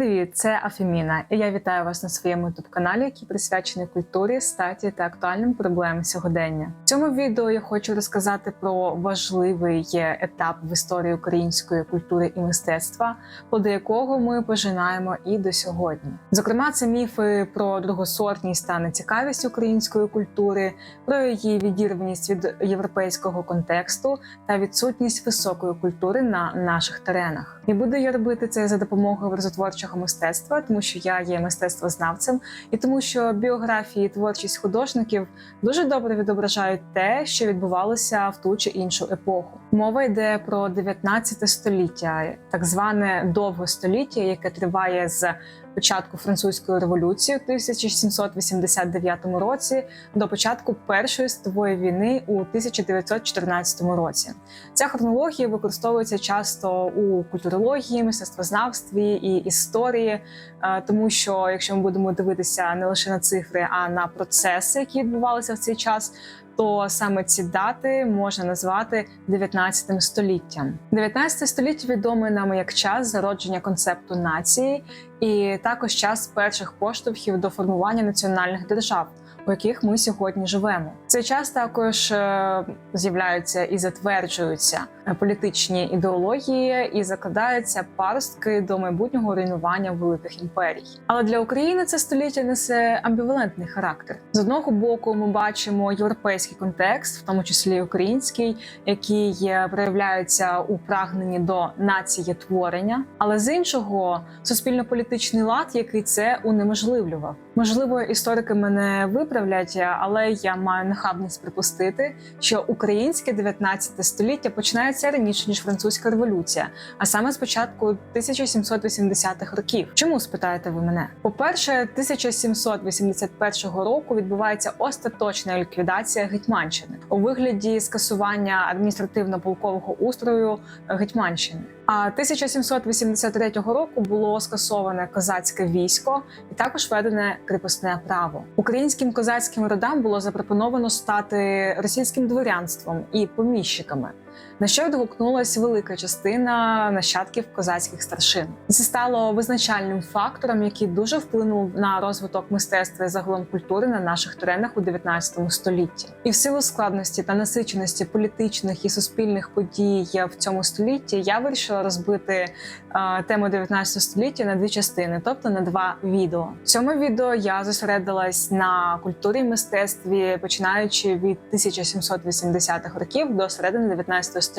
Привіт, це Афеміна, і я вітаю вас на своєму youtube каналі, який присвячений культурі, статі та актуальним проблемам сьогодення. В цьому відео я хочу розказати про важливий етап в історії української культури і мистецтва, плоди якого ми пожинаємо і до сьогодні. Зокрема, це міфи про другосортність та нецікавість української культури, про її відірваність від європейського контексту та відсутність високої культури на наших теренах. І буду я робити це за допомогою образотворчого мистецтва, тому що я є мистецтвознавцем, і тому, що біографії, і творчість художників дуже добре відображають те, що відбувалося в ту чи іншу епоху. Мова йде про 19 століття, так зване довге століття, яке триває з початку французької революції у 1789 році до початку першої світової війни у 1914 році. Ця хронологія використовується часто у культурології, мистецтвознавстві і історії, е, тому що якщо ми будемо дивитися не лише на цифри, а на процеси, які відбувалися в цей час. То саме ці дати можна назвати 19 століттям. 19 століття відоме нам як час зародження концепту нації, і також час перших поштовхів до формування національних держав, у яких ми сьогодні живемо. Цей час також е, з'являються і затверджуються політичні ідеології і закладаються паростки до майбутнього руйнування великих імперій. Але для України це століття несе амбівалентний характер. З одного боку, ми бачимо європейський контекст, в тому числі український, який проявляється у прагненні до нації творення, але з іншого суспільно-політичний лад, який це унеможливлював. Можливо, історики мене виправлять, але я маю нахабність припустити, що українське 19 століття починається раніше ніж французька революція, а саме з початку 1780-х років. Чому спитаєте ви мене? По перше, 1781 року відбувається остаточна ліквідація Гетьманщини у вигляді скасування адміністративно-полкового устрою Гетьманщини. А 1783 року було скасоване козацьке військо і також введене кріпосне право. Українським козацьким родам було запропоновано стати російським дворянством і поміщиками. На що відгукнулась велика частина нащадків козацьких старшин, це стало визначальним фактором, який дуже вплинув на розвиток мистецтва і загалом культури на наших теренах у 19 столітті. І в силу складності та насиченості політичних і суспільних подій в цьому столітті я вирішила розбити е, тему 19 століття на дві частини, тобто на два відео. В цьому відео я зосередилась на культурі і мистецтві, починаючи від 1780-х років до середини 19 століття.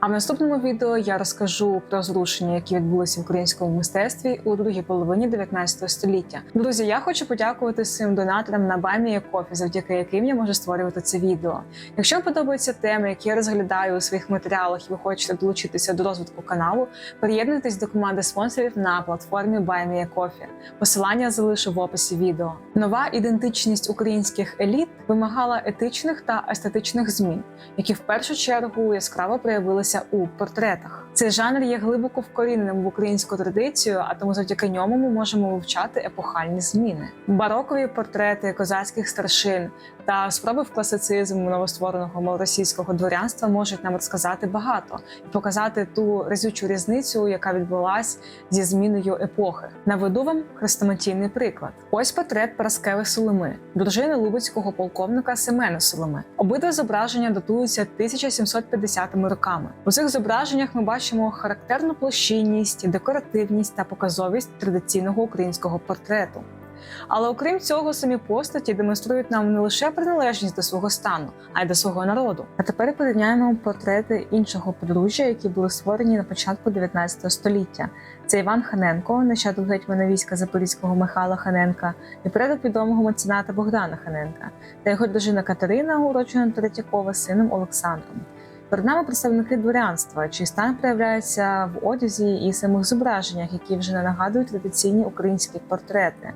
А в наступному відео я розкажу про зрушення, які відбулися в українському мистецтві у другій половині 19 століття. Друзі, я хочу подякувати своїм донаторам на Баймі Кофі, завдяки яким я можу створювати це відео. Якщо вам подобаються теми, які я розглядаю у своїх матеріалах, і ви хочете долучитися до розвитку каналу, приєднуйтесь до команди спонсорів на платформі Баймі Кофі. Посилання залишу в описі відео. Нова ідентичність українських еліт вимагала етичних та естетичних змін, які в першу чергу яскраво проявилися у портретах. Цей жанр є глибоко вкоріненим в українську традицію, а тому завдяки ньому ми можемо вивчати епохальні зміни. Барокові портрети козацьких старшин та спроби в класицизм новоствореного малоросійського дворянства можуть нам розказати багато і показати ту разючу різницю, яка відбулась зі зміною епохи. Наведу вам хрестоматійний приклад. Ось портрет Параскеви Соломи, дружини лубицького полковника Семена Соломи. Обидва зображення датуються 1750 роками. У цих зображеннях ми бачимо характерну площинність, декоративність та показовість традиційного українського портрету. Але окрім цього, самі постаті демонструють нам не лише приналежність до свого стану, а й до свого народу. А тепер порівняємо портрети іншого подружжя, які були створені на початку 19 століття. Це Іван Ханенко, нащадок гетьмана війська Запорізького Михайла Ханенка, і предок відомого мецената Богдана Ханенка та його дружина Катерина, уроджена Третьякова, сином Олександром. Перед нами представники дворянства, чий стан проявляється в одязі і самих зображеннях, які вже не нагадують традиційні українські портрети.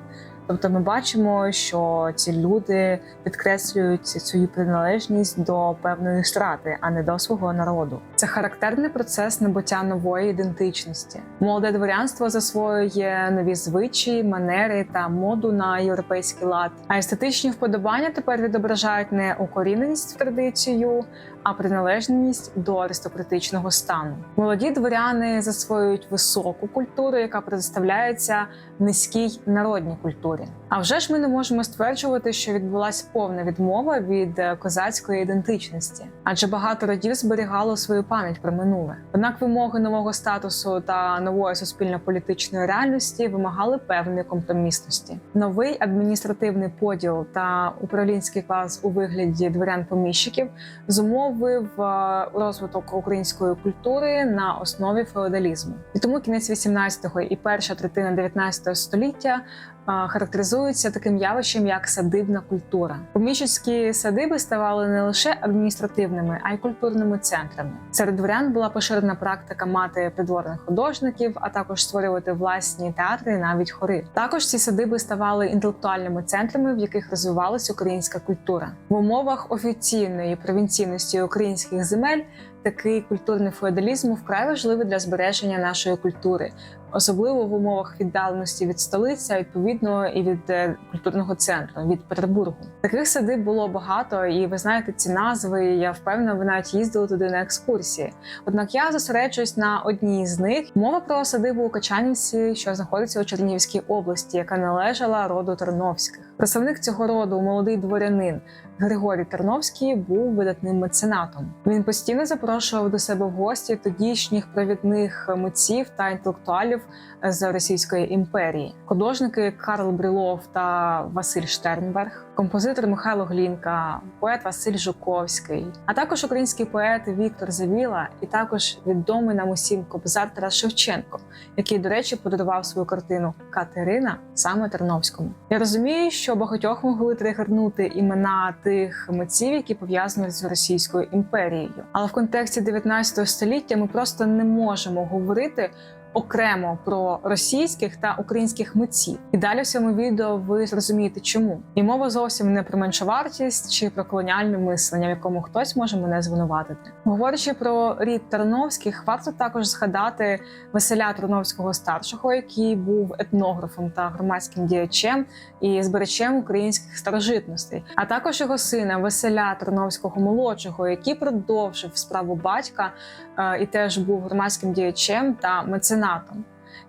Тобто ми бачимо, що ці люди підкреслюють свою приналежність до певної страти, а не до свого народу. Це характерний процес набуття нової ідентичності. Молоде дворянство засвоює нові звичаї, манери та моду на європейський лад. А естетичні вподобання тепер відображають не укоріненість в традицію, а приналежність до аристократичного стану. Молоді дворяни засвоюють високу культуру, яка представляється низькій народній культурі. А вже ж ми не можемо стверджувати, що відбулася повна відмова від козацької ідентичності, адже багато родів зберігало свою пам'ять про минуле. Однак вимоги нового статусу та нової суспільно-політичної реальності вимагали певної компромісності. Новий адміністративний поділ та управлінський клас у вигляді дворян-поміщиків зумовив е, розвиток української культури на основі феодалізму. І тому кінець 18-го і перша третина 19 століття характеризуються таким явищем, як садибна культура. Поміщицькі садиби ставали не лише адміністративними, а й культурними центрами. Серед дворян була поширена практика мати придворних художників, а також створювати власні театри, і навіть хори. Також ці садиби ставали інтелектуальними центрами, в яких розвивалася українська культура в умовах офіційної провінційності українських земель. Такий культурний феодалізм вкрай важливий для збереження нашої культури, особливо в умовах віддаленості від столиці, а відповідно і від е, культурного центру від Петербургу. Таких садиб було багато, і ви знаєте ці назви. Я впевнена, ви навіть їздили туди на екскурсії. Однак я зосереджуюсь на одній з них. Мова про садибу у Качанівці, що знаходиться у Чернігівській області, яка належала роду Терновських. Представник цього роду, молодий дворянин Григорій Терновський, був видатним меценатом. Він постійно запрошував до себе в гості тодішніх провідних митців та інтелектуалів з Російської імперії. Художники Карл Брілов та Василь Штернберг, композитор Михайло Глінка, поет Василь Жуковський, а також український поет Віктор Завіла, і також відомий нам усім кобзар Тарас Шевченко, який, до речі, подарував свою картину Катерина саме Терновському. Я розумію, що багатьох могли тригернути імена тих митців, які пов'язані з Російською імперією. Але в контексті 19 століття ми просто не можемо говорити окремо про російських та українських митців. І далі в цьому відео ви зрозумієте, чому і мова зовсім не про меншовартість чи про колоніальне мислення, в якому хтось може мене звинуватити. Говорячи про рід Тарновських, варто також згадати Василя Тарновського старшого, який був етнографом та громадським діячем і збирачем українських старожитностей, а також його сина Василя Тарновського молодшого, який продовжив справу батька е, і теж був громадським діячем та меценатом.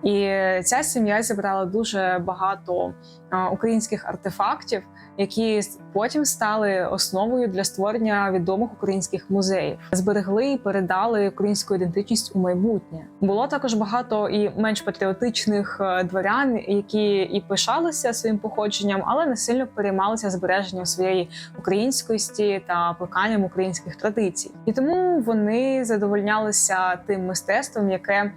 І ця сім'я зібрала дуже багато українських артефактів, які потім стали основою для створення відомих українських музеїв, зберегли і передали українську ідентичність у майбутнє. Було також багато і менш патріотичних е, дворян, які і пишалися своїм походженням, але не сильно переймалися збереженням своєї українськості та плеканням українських традицій, і тому вони задовольнялися тим мистецтвом, яке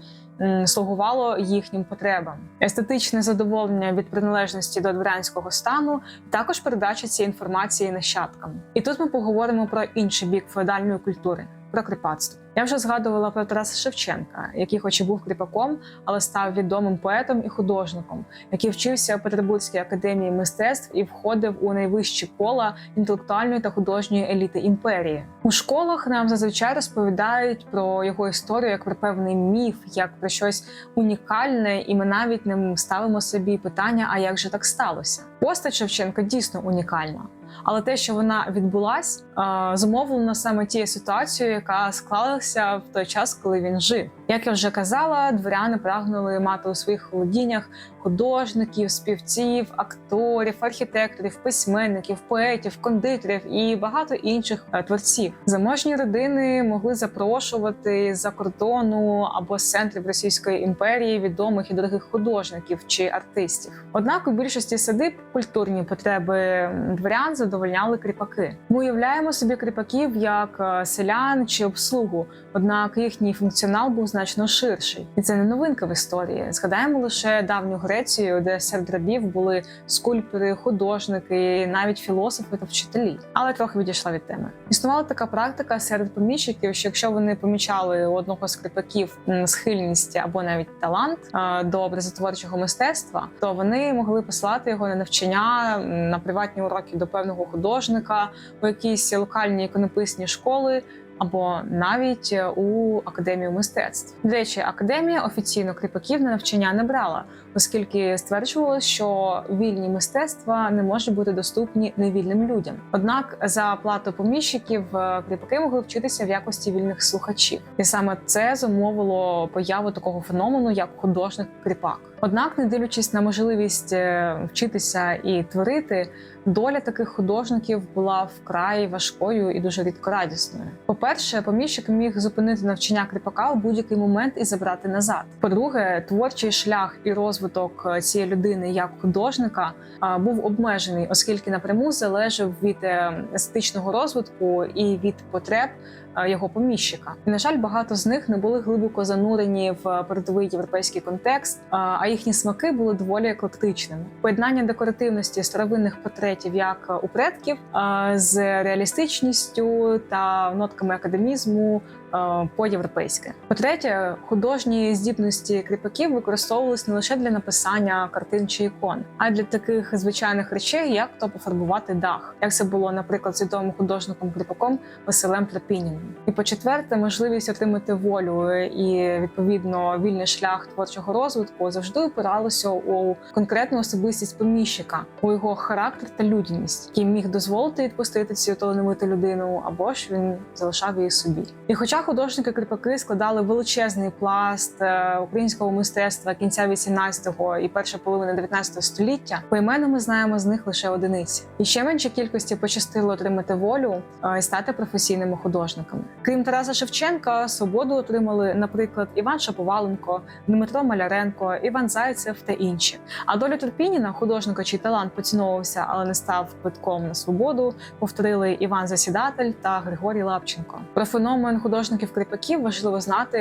слугувало їхнім потребам. Естетичне задоволення від приналежності до дворянського стану, також передача цієї інформації нащадкам. І тут ми поговоримо про інший бік феодальної культури про кріпацтво. Я вже згадувала про Тараса Шевченка, який, хоч і був кріпаком, але став відомим поетом і художником, який вчився у Петербурзькій академії мистецтв і входив у найвищі кола інтелектуальної та художньої еліти імперії. У школах нам зазвичай розповідають про його історію як про певний міф, як про щось унікальне, і ми навіть не ставимо собі питання: а як же так сталося? Постать Шевченка дійсно унікальна. Але те, що вона відбулась, е, зумовлено саме тією ситуацією, яка склалася в той час, коли він жив. Як я вже казала, дворяни прагнули мати у своїх володіннях художників, співців, акторів, архітекторів, письменників, поетів, кондитерів і багато інших е, творців. Заможні родини могли запрошувати з-за кордону або з центрів Російської імперії відомих і дорогих художників чи артистів. Однак у більшості садиб культурні потреби дворян задовольняли кріпаки. Ми уявляємо собі кріпаків як е, селян чи обслугу, однак їхній функціонал був значно ширший, і це не новинка в історії. Згадаємо лише давню Грецію, де серед рабів були скульптори, художники, навіть філософи та вчителі. Але трохи відійшла від теми. Існувала така практика серед поміщиків, що якщо вони помічали у одного з кріпаків схильність або навіть талант до образотворчого мистецтва, то вони могли послати його на навчання на приватні уроки до певного художника у якісь локальні іконописні школи або навіть е, у академію мистецтв. До речі, академія офіційно кріпаків на навчання не брала, оскільки стверджували, що вільні мистецтва не можуть бути доступні невільним людям. Однак за плату поміщиків е, кріпаки могли вчитися в якості вільних слухачів, і саме це зумовило появу такого феномену, як художник-кріпак. Однак, не дивлячись на можливість е, вчитися і творити, доля таких художників була вкрай важкою і дуже рідко радісною. По-перше, поміщик міг зупинити навчання кріпака у будь-який момент і забрати назад. По-друге, творчий шлях і розвиток е, цієї людини як художника був обмежений, оскільки напряму залежав від е, естетичного розвитку і від потреб е, його поміщика. І, на жаль, багато з них не були глибоко занурені в передовий європейський контекст, а а їхні смаки були доволі еклектичними. Поєднання декоративності старовинних портретів як у предків з реалістичністю та нотками академізму е, по-європейськи. По-третє, художні здібності кріпаків використовувалися не лише для написання картин чи ікон, а й для таких звичайних речей, як то пофарбувати дах, як це було, наприклад, з відомим художником кріпаком Василем Тропініним. І по-четверте, можливість отримати волю і відповідно вільний шлях творчого розвитку завжди опиралося у конкретну особистість поміщика, у його характер та людяність, який міг дозволити відпустити цю талановиту людину, або ж він залишав її собі. І хоча художники-кріпаки складали величезний пласт е, українського мистецтва кінця 18-го і перша половина 19 століття, поіменно ми знаємо з них лише одиниці. І ще менше кількості пощастило отримати волю е, і стати професійними художниками. Крім Тараса Шевченка, свободу отримали, наприклад, Іван Шаповаленко, Дмитро Маляренко, Іван Зайцев та інші. А долю Турпініна, художника, чий талант поціновувався, але не став квитком на свободу, повторили Іван Засідатель та Григорій Лапченко. Про феномен художників-кріпаків важливо знати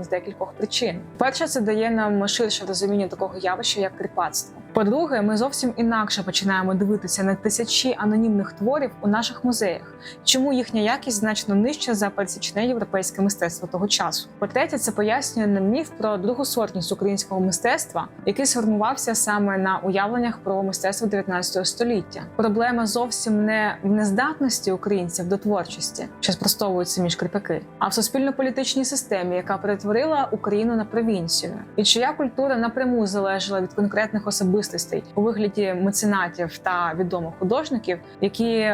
з декількох причин. Перше, це дає нам ширше розуміння такого явища, як кріпацтво. По-друге, ми зовсім інакше починаємо дивитися на тисячі анонімних творів у наших музеях, чому їхня якість значно нижча за пересічне європейське мистецтво того часу. По-третє, це пояснює нам міф про другосортність українського мистецтва, який сформувався саме на уявленнях про мистецтво 19 століття. Проблема зовсім не в нездатності українців до творчості, що спростовуються між кріпаки, а в суспільно-політичній системі, яка перетворила Україну на провінцію, і чия культура напряму залежала від конкретних особистостей у вигляді меценатів та відомих художників, які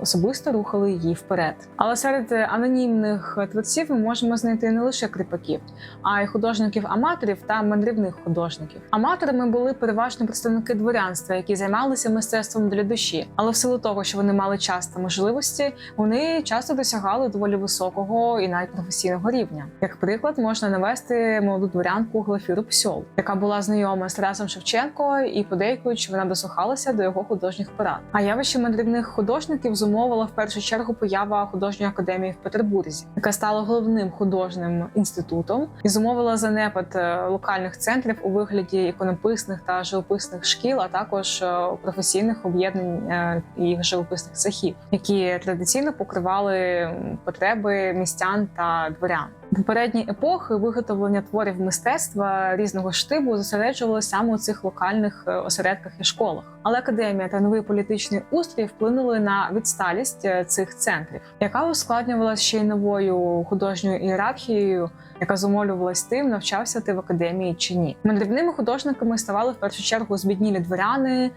особисто рухали її вперед. Але серед анонімних творців ми можемо знайти не лише кріпаків, а й художників-аматорів та мандрівних художників. Аматорами були переважно представники дворянства, які займалися мистецтвом для душі, але в силу того, що вони мали час та можливості, вони часто досягали доволі високого і навіть професійного рівня. Як приклад, можна навести молоду дворянку Глафіру Псьол, яка була знайома з Тарасом Шевченко і подейкують, що вона дослухалася до його художніх порад. А явище мандрівних художників зумовила в першу чергу поява художньої академії в Петербурзі, яка стала головним художнім інститутом і зумовила занепад е, локальних центрів у вигляді іконописних та живописних шкіл, а також е, професійних об'єднань е, і живописних цехів, які традиційно покривали потреби містян та дворян. Попередні епохи виготовлення творів мистецтва різного штибу зосереджувалися саме у цих локальних е, осередках і школах. Але академія та новий політичний устрій вплинули на відсталість е, цих центрів, яка ускладнювалася ще й новою художньою ієрархією, яка зумовлювалась тим, навчався ти в академії чи ні. Мандрівними художниками ставали в першу чергу збіднілі дворяни,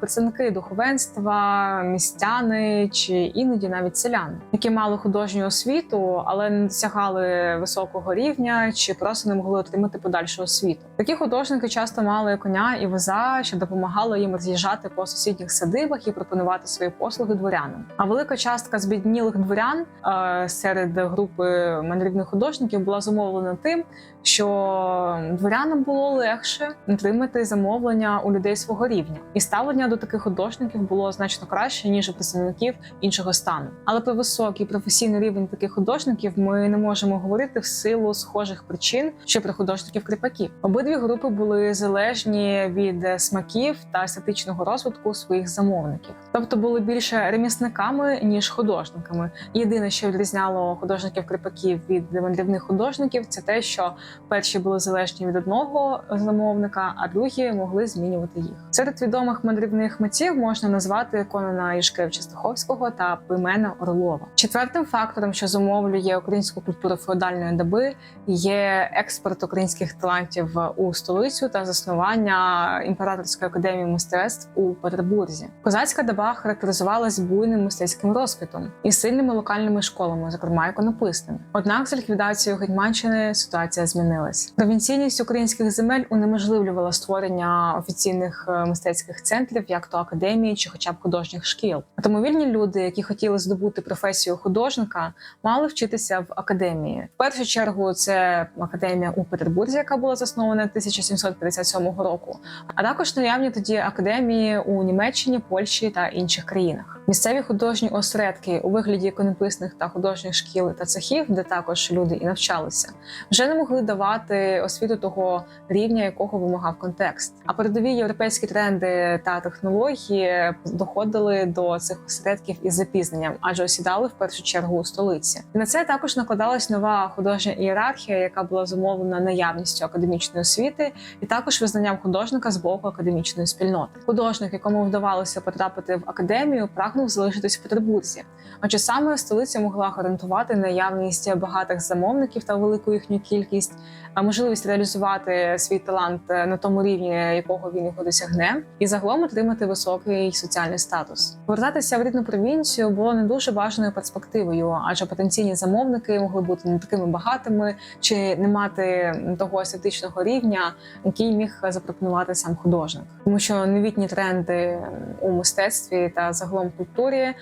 представники духовенства, містяни чи іноді навіть селяни, які мали художню освіту, але не досягали високого рівня чи просто не могли отримати подальшу освіту. Такі художники часто мали коня і воза, що допомагало їм роз'їжджати по сусідніх садибах і пропонувати свої послуги дворянам. А велика частка збіднілих дворян серед групи мандрівних художників була зумовлена тим, що дворянам було легше отримати замовлення у людей свого рівня, і ставлення до таких художників було значно краще ніж у представників іншого стану. Але про високий професійний рівень таких художників ми не можемо говорити в силу схожих причин, що про художників кріпаків. Обидві групи були залежні від смаків та естетичного розвитку своїх замовників, тобто були більше ремісниками ніж художниками. Єдине, що відрізняло художників кріпаків від мандрівних художників, це те, що перші були залежні від одного замовника, а другі могли змінювати їх. Серед відомих мандрівних митців можна назвати Конона Ішкевича Стаховського та Пимена Орлова. Четвертим фактором, що зумовлює українську культуру феодальної доби, є експорт українських талантів у столицю та заснування імператорської академії мистецтв у Петербурзі. Козацька доба характеризувалась буйним мистецьким розквітом і сильними локальними школами, зокрема іконописними. Однак з ліквідацією Гетьманщини ситуація змінилась. Провінційність українських земель унеможливлювала створення офіційних е, мистецьких центрів, як то академії чи хоча б художніх шкіл. Тому вільні люди, які хотіли здобути професію художника, мали вчитися в академії. В першу чергу це академія у Петербурзі, яка була заснована 1757 року, а також наявні тоді академії у Німеччині, Польщі та інших країнах. Місцеві художні осередки у вигляді іконописних та художніх шкіл та цехів, де також люди і навчалися, вже не могли давати освіту того рівня, якого вимагав контекст. А передові європейські тренди та технології доходили до цих осередків із запізненням, адже осідали в першу чергу у столиці. І на це також накладалась нова художня ієрархія, яка була зумовлена наявністю академічної освіти, і також визнанням художника з боку академічної спільноти. Художник, якому вдавалося потрапити в академію, прагнув залишитись в Петербурзі, адже саме столиця могла гарантувати наявність багатих замовників та велику їхню кількість, а можливість реалізувати свій талант на тому рівні, якого він його досягне, і загалом отримати високий соціальний статус. Повертатися в рідну провінцію було не дуже бажаною перспективою, адже потенційні замовники могли бути не такими багатими чи не мати того естетичного рівня, який міг запропонувати сам художник, тому що новітні тренди у мистецтві та загалом культурі 我的。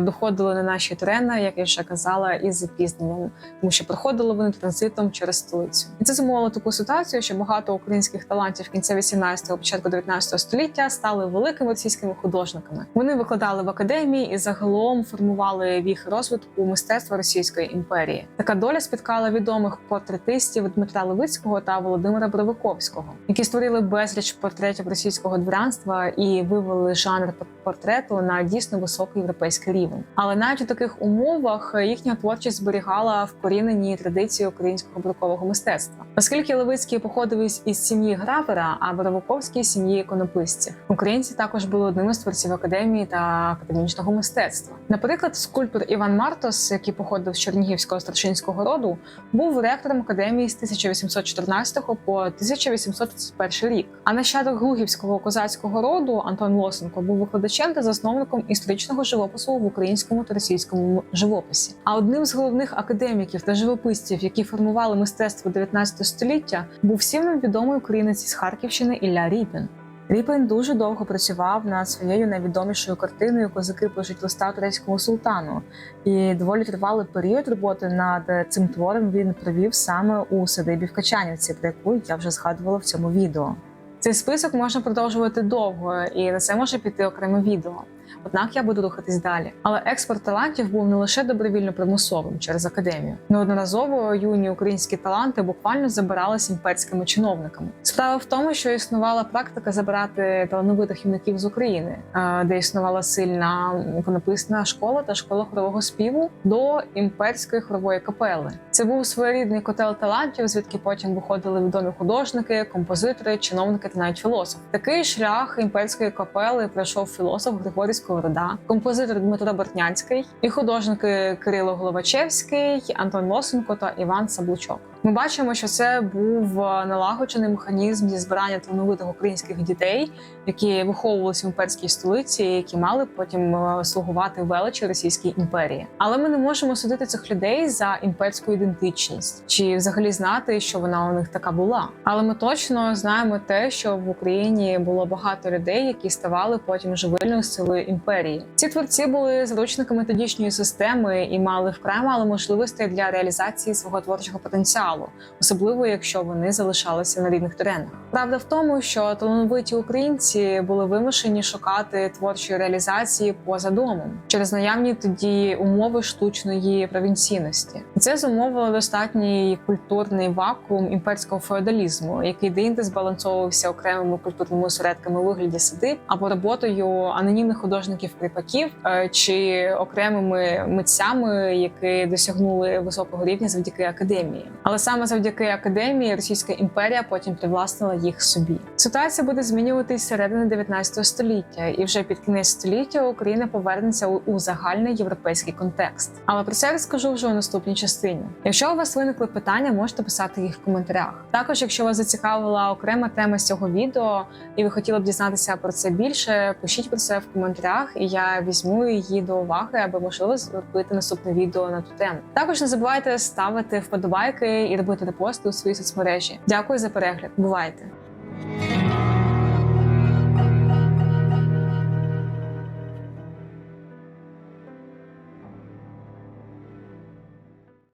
Доходили на наші терени, як я вже казала, із запізненням, тому що проходили вони транзитом через столицю. І це зумовило таку ситуацію, що багато українських талантів кінця 18-го, початку 19 століття стали великими російськими художниками. Вони викладали в академії і загалом формували віх розвитку мистецтва Російської імперії. Така доля спіткала відомих портретистів Дмитра Левицького та Володимира Бровиковського, які створили безліч портретів російського дворянства і вивели жанр портрету на дійсно високий європейський рівень. Але навіть у таких умовах їхня творчість зберігала вкорінені традиції українського брукового мистецтва, оскільки Левицький походив із, сім'ї гравера, а Бровиковський – сім'ї іконописців. Українці також були одними з творців академії та академічного мистецтва. Наприклад, скульптор Іван Мартос, який походив з Чернігівського старшинського роду, був ректором академії з 1814 по 1831 рік. А нащадок глугівського козацького роду Антон Лосенко був викладачем та засновником історичного живопису в українському та російському живописі. А одним з головних академіків та живописців, які формували мистецтво 19 століття, був всім нам відомий українець із Харківщини Ілля Ріпін. Ріпин дуже довго працював над своєю найвідомішою картиною Козаки пишуть листа турецькому султану, і доволі тривалий період роботи над цим твором він провів саме у садибі в Качанівці, про яку я вже згадувала в цьому відео. Цей список можна продовжувати довго, і на це може піти окреме відео. Однак я буду рухатись далі. Але експорт талантів був не лише добровільно примусовим через академію. Неодноразово юні українські таланти буквально забирались імперськими чиновниками. Справа в тому, що існувала практика забирати талановитих юнаків з України, е, де існувала сильна іконописна школа та школа хорового співу до імперської хорової капели. Це був своєрідний котел талантів, звідки потім виходили відомі художники, композитори, чиновники та навіть філософи. Такий шлях імперської капели пройшов філософ Григорій Сковорода, композитор Дмитро Бортнянський і художники Кирило Головачевський, Антон Лосенко та Іван Саблучок. Ми бачимо, що це був налагоджений механізм зі збирання талановитих українських дітей, які виховувалися в імперській столиці, які мали потім е, слугувати величі Російській імперії. Але ми не можемо судити цих людей за імперську ідентичність чи взагалі знати, що вона у них така була. Але ми точно знаємо те, що в Україні було багато людей, які ставали потім живильною силою імперії. Ці творці були заручниками тодішньої системи і мали вкрай мало можливостей для реалізації свого творчого потенціалу особливо якщо вони залишалися на рідних теренах. Правда в тому, що талановиті українці були вимушені шукати творчої реалізації поза домом через наявні тоді умови штучної провінційності. Це зумовило достатній культурний вакуум імперського феодалізму, який деінде збалансовувався окремими культурними осередками вигляді садиб або роботою анонімних художників художників-кріпаків е, чи окремими митцями, які досягнули високого рівня завдяки академії. Але саме завдяки академії Російська імперія потім привласнила їх собі. Ситуація буде змінюватись середини 19 століття, і вже під кінець століття Україна повернеться у, загальний європейський контекст. Але про це розкажу вже у наступній частині. Якщо у вас виникли питання, можете писати їх в коментарях. Також, якщо вас зацікавила окрема тема з цього відео, і ви хотіли б дізнатися про це більше, пишіть про це в коментарях, і я візьму її до уваги, аби можливо зробити наступне відео на ту тему. Також не забувайте ставити вподобайки і робити репости у своїй соцмережі. Дякую за перегляд. Бувайте!